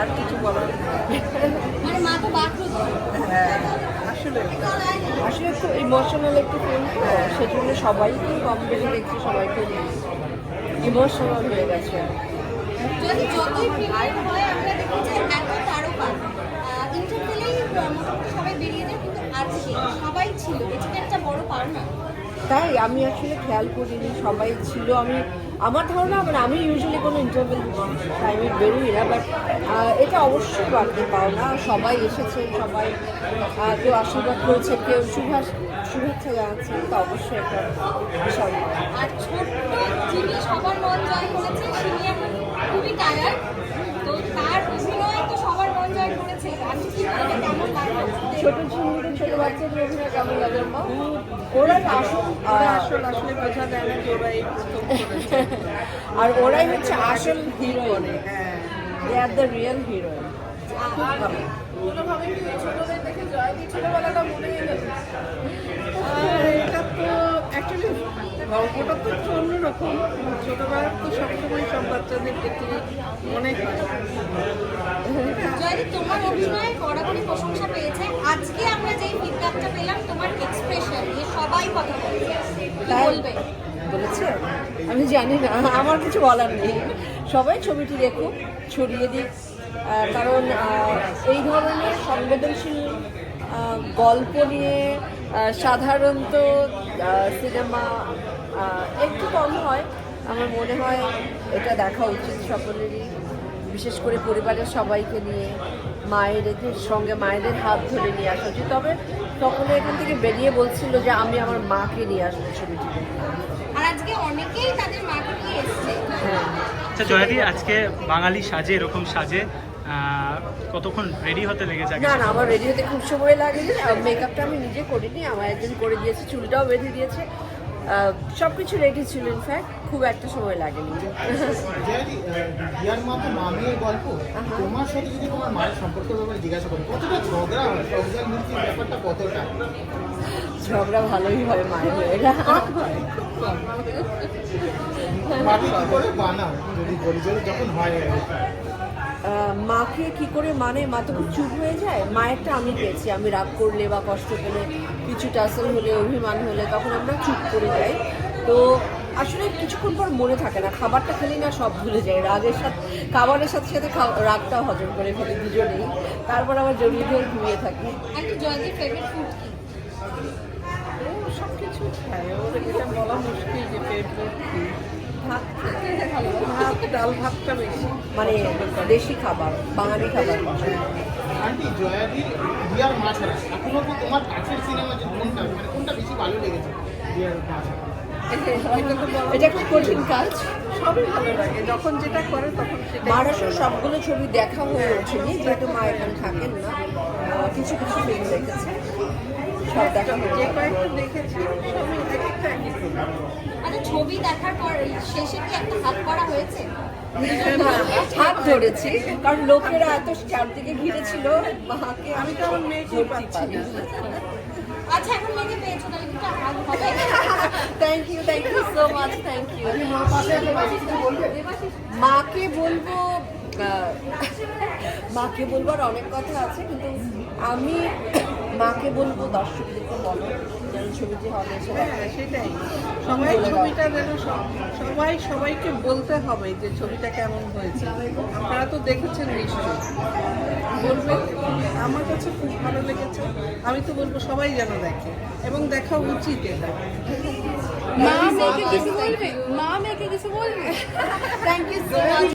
আর কিছু বলার মানে মা তো হ্যাঁ আসলে আসলে একটু ইমোশনাল একটু ফিল্ম সেজন্য সবাইকে কম বেশি দেখছি সবাইকে ইমোশনাল হয়ে গেছে। যদি যতই হয় আমরা এত তারকা। ইন্টারভেলেই সবাই বেরিয়ে যায় কিন্তু আজকে সবাই ছিল এটা একটা বড় পাওনা। তাই আমি আসলে খেয়াল করিনি, সবাই ছিল। আমি, আমার ধারণা মানে আমি ইউজুয়ালি কোনো ইন্টারভেল টাইমে বেরোই না বাট এটা অবশ্যই বাড়তে পাও না। সবাই এসেছে, সবাই কেউ আশীর্বাদ করেছে, কেউ শুভাস শুভেচ্ছা জানাচ্ছে, এটা অবশ্যই একটা বিশাল আর ছোট্ট যিনি সবার মন জয় করেছে খুবই টায়ার্ড তো তার অভিনয় তো সবার মন জয় করেছে আমি কি বলব কেমন লাগল ছোট ঝিমুড়ি ছোট বাচ্চাদের অভিনয় কেমন লাগে ওরা আসল ওরা আসল আসলে বোঝা যায় না যে ওরা এই আর ওরাই হচ্ছে আসল they are the real heroine খুব ভালো। কোনোভাবে কি ছোটদের দেখে জয়দি ছোটবেলাটা মনে এটা তো অ্যাকচুয়ালি গল্পটা তো একটু অন্যরকম। ছোটবেলার তো সবসময় সব বাচ্চাদের দেখে মনে হয়। তোমার অভিনয় বরাবরই প্রশংসা পেয়েছে আজকে আমরা যেই ফিডব্যাকটা পেলাম তোমার এক্সপ্রেশন নিয়ে সবাই কথা তাই? বলবে? বলেছে? আমি জানি না আমার কিছু বলার নেই। সবাই ছবিটি দেখুক ছড়িয়ে দিক। কারণ এই ধরনের সংবেদনশীল গল্প নিয়ে সাধারণত সিনেমা একটু কম হয়। আমার মনে হয় এটা দেখা উচিত সকলেরই। বিশেষ করে পরিবারের সবাইকে নিয়ে মায়েদের সঙ্গে মায়েদের হাত ধরে নিয়ে আসা উচিত। তবে সকলে এখান থেকে বেরিয়ে বলছিল যে আমি আমার মাকে নিয়ে আসব ছবিটিতে আর আজকে অনেকেই তাদের মাকে নিয়ে এসছে। আচ্ছা জয়াদি আজকে বাঙালি সাজে এরকম সাজে কতক্ষণ রেডি হতে লেগেছে? না না আমার রেডি হতে খুব সময় লাগেনি। মেকআপটা আমি নিজে করিনি আমার একজন করে দিয়েছে চুলটাও বেঁধে দিয়েছে। সব কিছু রেডি ছিল ইনফ্যাক্ট খুব একটা সময় লাগেনি। জয়াদি বিয়ার মা তো মামির গল্প। তোমার সাথে যদি তোমার মায়ের সম্পর্কের ব্যাপারে জিজ্ঞাসা করি। কতটা ঝগড়া হয় সংসার মুক্তির ব্যাপারটা কতটা? ঝগড়া ভালোই হয় মায়ের হয়ে। কি করে বানাও যদি যখন হয় মাকে কি করে মানে মা তো খুব চুপ হয়ে যায়। মায়েরটা আমি পেয়েছি আমি রাগ করলে বা কষ্ট পেলে কিছু টাসল হলে অভিমান হলে তখন আমরা চুপ করে যাই। তো আসলে কিছুক্ষণ পর মনে থাকে না খাবারটা খেলেই না সব ভুলে যায়। রাগের সাথে খাবারের সাথে সাথে রাগটাও হজম করে ফেলে দুজনেই। তারপর আবার জড়িয়ে ধরে ঘুমিয়ে থাকি। সব কিছু খায়। ওর এটা বলা মুশকিল যে ফেভারিট কি। ভাত ডাল ভাতটা বেশি। মানে দেশি খাবার বাঙালি খাবার। আন্টি জয়াদির বিয়ার মা এখনও কি তোমার কাছের সিনেমা যে কোনটা মানে কোনটা বেশি ভালো লেগেছে? বিয়ার মা এটা কঠিন কাজ? সবই ভালো লাগে। যখন যেটা করে তখন সেটা সবগুলো ছবি দেখা হয়ে ওঠেনি যেহেতু মা এখানে থাকেন না। কিছু কিছু ফিল্ম দেখেছে। সব দেখা যে হয়ে কয়েকটা দেখেছি সবই এক একটা একই রকম। আচ্ছা ছবি দেখার পর শেষে কি একটা হাত করা হয়েছে? হাত ধরেছি কারণ লোকেরা এত চারদিকে ঘিরে ছিল মাকে আমি তো আমার মেয়েকে পাচ্ছি না। আচ্ছা এখন মেয়েকে পেয়েছ তাহলে কিন্তু হাত হবে thank you thank you so much thank you মাকে বলব মাকে বলবার অনেক কথা আছে কিন্তু আমি মাকে বলব দর্শকদেরকে বলো যেন ছবিটি হলে এসে হ্যাঁ সেটাই। সবাই ছবিটা যেন সবাই সবাইকে বলতে হবে যে ছবিটা কেমন হয়েছে। আপনারা তো দেখেছেন নিশ্চয়ই। বলবেন আমার কাছে খুব ভালো লেগেছে। আমি তো বলব সবাই যেন দেখে এবং দেখা উচিত এটা। মা মেয়েকে কিছু বলবে? মা মেয়েকে কিছু বলবে? Thank you so much